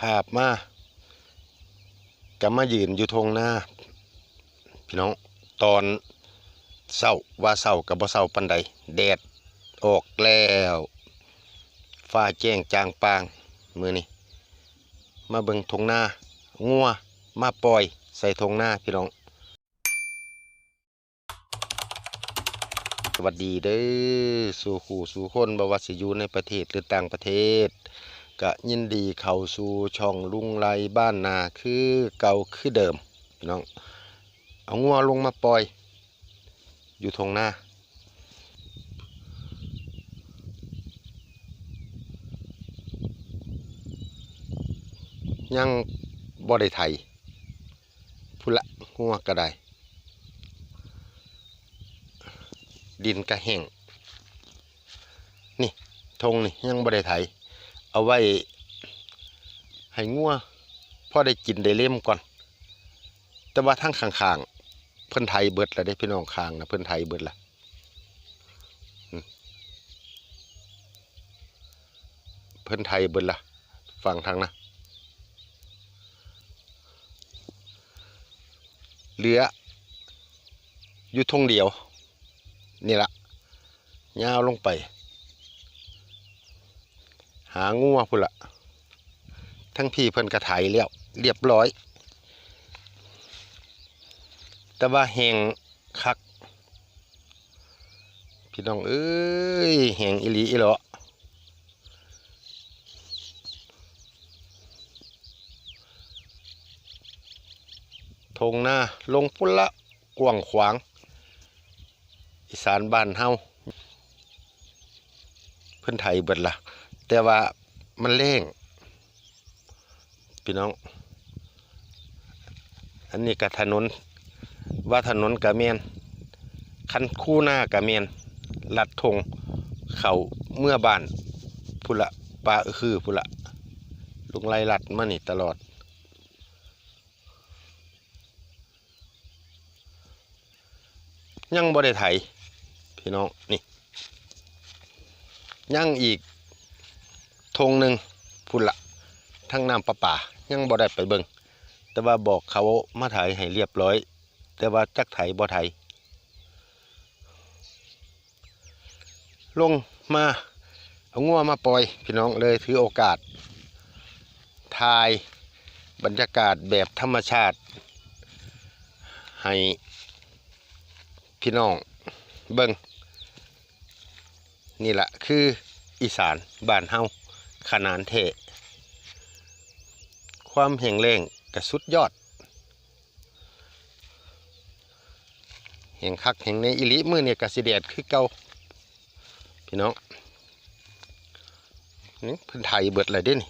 ภาพมาก็มายืนอยู่ทงหน้าพี่น้องตอนเศร้าว่าเศร้ากับบ่เศร้าปันใดแดดออกแล้วฟ้าแจ้งจางปางมือนี่มาเบิ่งทงหน้างัวมาปล่อยใส่ทงหน้าพี่น้อง สวัสดีเด้อสู่ขู่สู่คนบว่าสิอยู่ในประเทศหรือต่างประเทศ ก็ยินดีเข้าสู่ช่องลุงไรบ้านนาคือเก่าคือเดิมพี่น้องเอางัวลงมาปล่อย อยู่ทงหน้ายังบ่ได้ไทยพุละงัวก็ไดดินก็แห้งนี่ทงนี่ยังบ่ได้ไถ เอาไว้ให้งัวพ่อได้กินได้เล่มก่อน แต่ว่าทั้งข้างๆเพิ่นไทยเบิดล้วได้พี่น้องข้างนะเพิ่นไทยเบิดละเพิ่นไทยเบิดละฟังทางนะเหลืออยู่ทงเดียว นี่ละยาวลงไป หางัวพุ่นละทั้งพี่เพิ่นกระไถแล้วเรียบร้อย แต่ว่าแหงคัก พี่น้องเอ้ยแหงอิลีอีหลอทงหน้าลงพุ่นละกว้างขวาง อีสานบ้านเฮาเพิ่นไทยเบิดละ แต่ว่ามันแรงพี่น้อง อันนี้ก็ถนน ว่าถนนกะเมียนคันคู่หน้ากะเมียนลัดทงเขาเมื่อบานพุละปลาคือพุละลุงไล่ลัดมานี่ตลอด ยังบ่ได้ไถพี่น้องนี่ยังอีก ธงหนึ่งพุ่นละทั้งน้ำประปายังบ่ได้ไปเบิงแต่ว่าบอกเขามาไถให้เรียบร้อย แต่ว่าจักไถบ่ไถลงมาเอางัวมาปล่อย พี่น้องเลยถือโอกาสถ่ายบรรยากาศแบบธรรมชาติ ให้พี่น้องเบิงนี่แหละคืออีสานบ้านเฮา ขนานเทะความแห่งแรงกระสุดยอด แห่งคักแห่งในอิลิมือเนี่ยกสิเดดคือเก่าพี่น้องนี่เพิ่นไทยเบิดเลยเด้นี่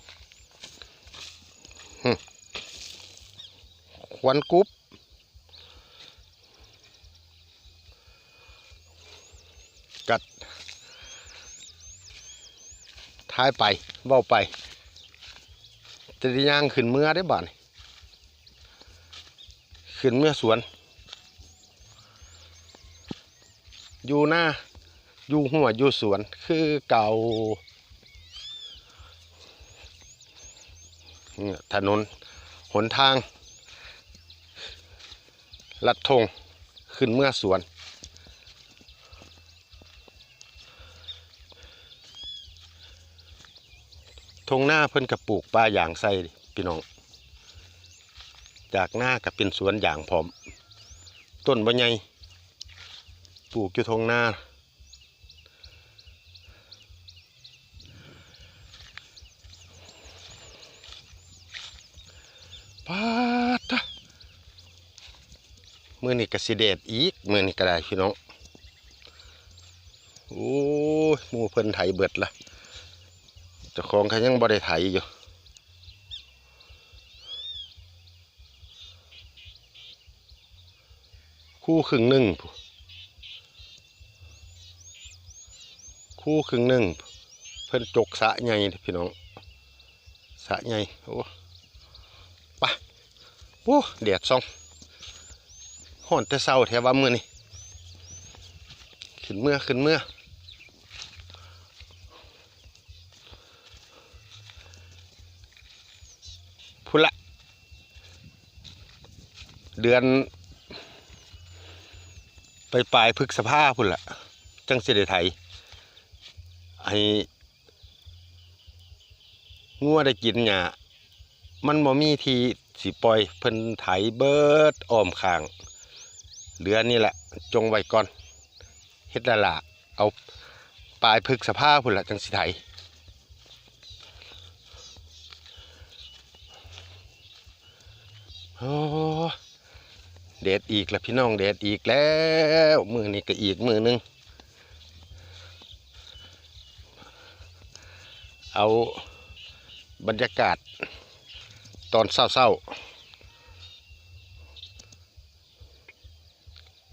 ควันกรุ๊บกัด ท้ายไปเบาไปจะย่างขึ้นเมื่อได้บ่านขึ้นเมื่อสวน อยู่หน้าอยู่หัวอยู่สวน คือเก่าถนน หนทาง ลัดทง ขึ้นเมื่อสวน ทงหน้าเพิ่นกระปลูกปลาอย่างใส่พี่น้อง จากหน้ากับเป็นสวนอย่างพร้อม ต้นบะไงปลูกอยู่ทงหน้าปาดะมือนี่กระสิเดดอีกมือนี่ก็ได้พี่น้อง โอ้ยหมูเพิ่นไถเบิดละ จ้าของเขายังบ่ได้ไถอยู่คู่ครึ่งหนึ่งคู่ครึ่งหนึ่งเพิ่นจกสะใหญ่พี่น้องสะใหญ่โอ้ไปโอ้แดดส่องห่อนแต่เศร้าแถวว่ามือนี่ขึ้นเมื่อขึ้นเมื่อ ท พุ่นละ เดือน ไปปลายพฤกษภาพุ่นละจังสิได้ไถให้งัวได้กินหญ้ามันบ่มีทีสิปล่อยเพิ่นไถเบิดอ้อมข้างเหลือนี่แหละ จงไว้ก่อนเฮ็ดละละเอาปลายพฤษภาพุ่นละจังสิไถโอ้ เดดอีกแล้วพี่น้องเดดอีกแล้วมือนี้ก็อีกมือหนึงเอาบรรยากาศตอนเศร้าๆ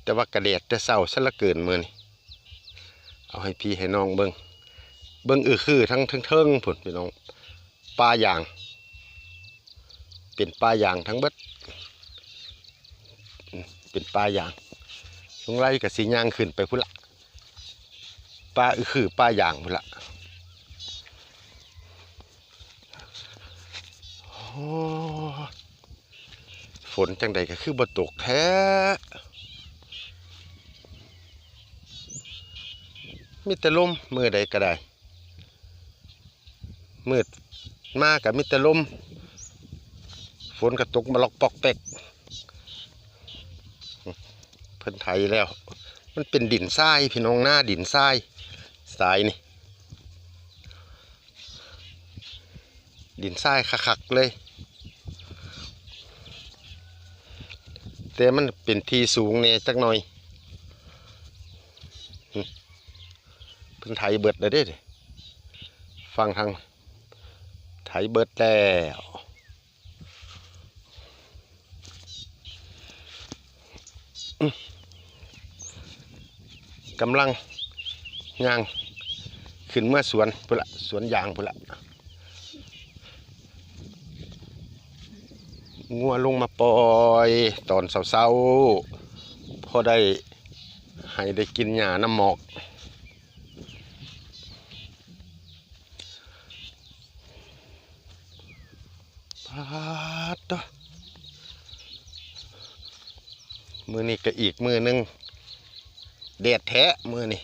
แต่ว่ากระเดดแต่เศร้าซะละเกินมือนี่เอาให้พี่ให้น้องเบิงเบิงอือคือทั้งทั้งเทิงผุนพี่น้องปลาอย่าง เป็นปลาอย่างทั้งเบิด เป็นปลาอย่างลงไล่กับสีย่างขึ้นไปพุ่นละปลาคือปลาอย่างพุ่นละโอ้ฝนจังใดก็คือบ่ตกแท้มีแต่ลมมือใดก็ได้มืดมากกับมีแต่ลมฝนกระตกมาล็อกปอกแปก พิ่นไทยแล้ว มันเป็นดินทรายพี่น้องหน้าดินทรายทรายนี่ ดินทรายคักๆเลย แต่มันเป็นที่สูงเนี่ยจักหน่อยเพิ่นไทยเบิดเลยเด้ดิฟังทางไทยเบิดแล้ว กำลังย่างขึ้นเมื่อสวนพุ่นละสวนยางพุ่นละงัวลงมาปล่อยตอนเช้าๆพอได้ให้ได้กินหญ้าน้ำหมอกปาดตัวมือนี้ก็อีกมือหนึง เดดแท้มือนี่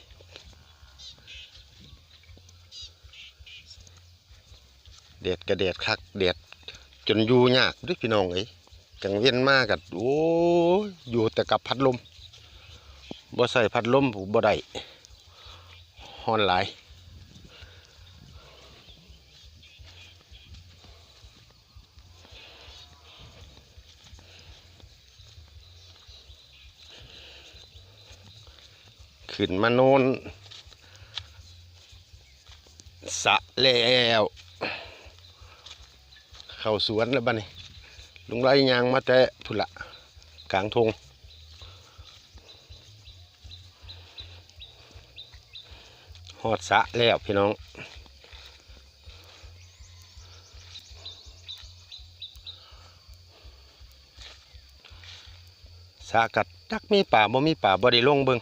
เดดกระเดดคักเดดจนอยู่ยากด้วยพี่น้องเอ้ยกังเวียนมากกัโอ้ยอยู่แต่กับพัดลมบ่ใส่พัดลมผูบ่ได้ฮอนหลาย ขึ้นมาโน่นสะแล้วเข้าสวนแล้วบ้านี้ลุงไรยางมาแต่พุ่นละกลางทงหอดสะแล้วพี่น้องสากัดจักมีป่าบ่มีป่าบ่ได้ลงเบิง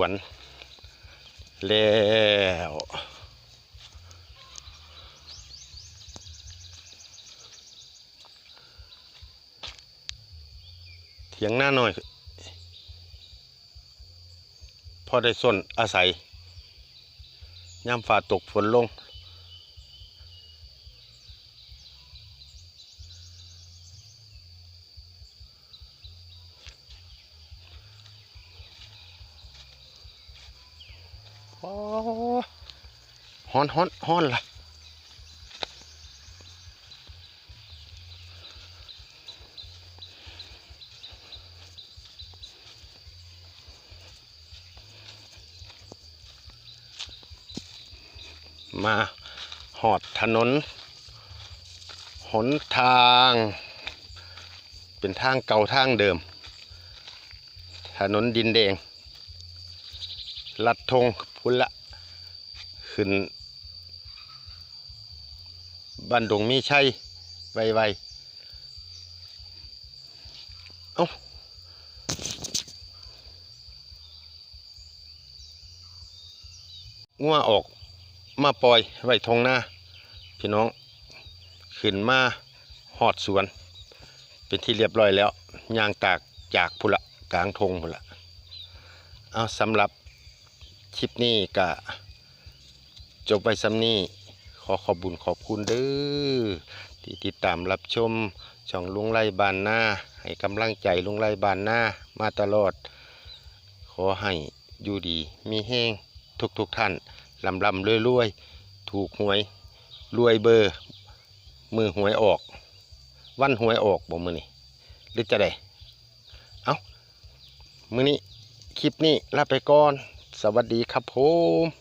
วน แล้วเถียงหน้าหน่อย พอได้ส้นอาศัยย่ำฝ่าตกฝนลง ฮ้อนฮ้อนฮ้อนล่ะมาหอดถนน หนทาง เป็นทางเก่าทางเดิม ถนนดินแดง ลัดธง พุ่นละ ขึ้นบ้านดงมีชัยไวๆ เอ้างัวออกมาปล่อยไว้ทงหน้า พี่น้อง ขึ้นมาหอดสวน เป็นที่เรียบร้อยแล้วยางตากจากพุละกลางทงพุละเอาสำหรับ คลิปนี้ก็จบไปสำนี้ขอขอบบุญขอบคุณเด้อที่ติดตามรับชมช่องลุงไล่บานหน้าให้กำลังใจลุงไล่บานหน้ามาตลอด ขอให้อยู่ดีมีแห้งทุกทุกท่านลำลำรวยรวยๆถูกหวยรวยเบอร์ มือหวยออก วันหวยออกบ่มือนี่หรือจะได้ เอ้า มือนี้ คลิปนี้ลาไปก่อน สวัสดีครับผม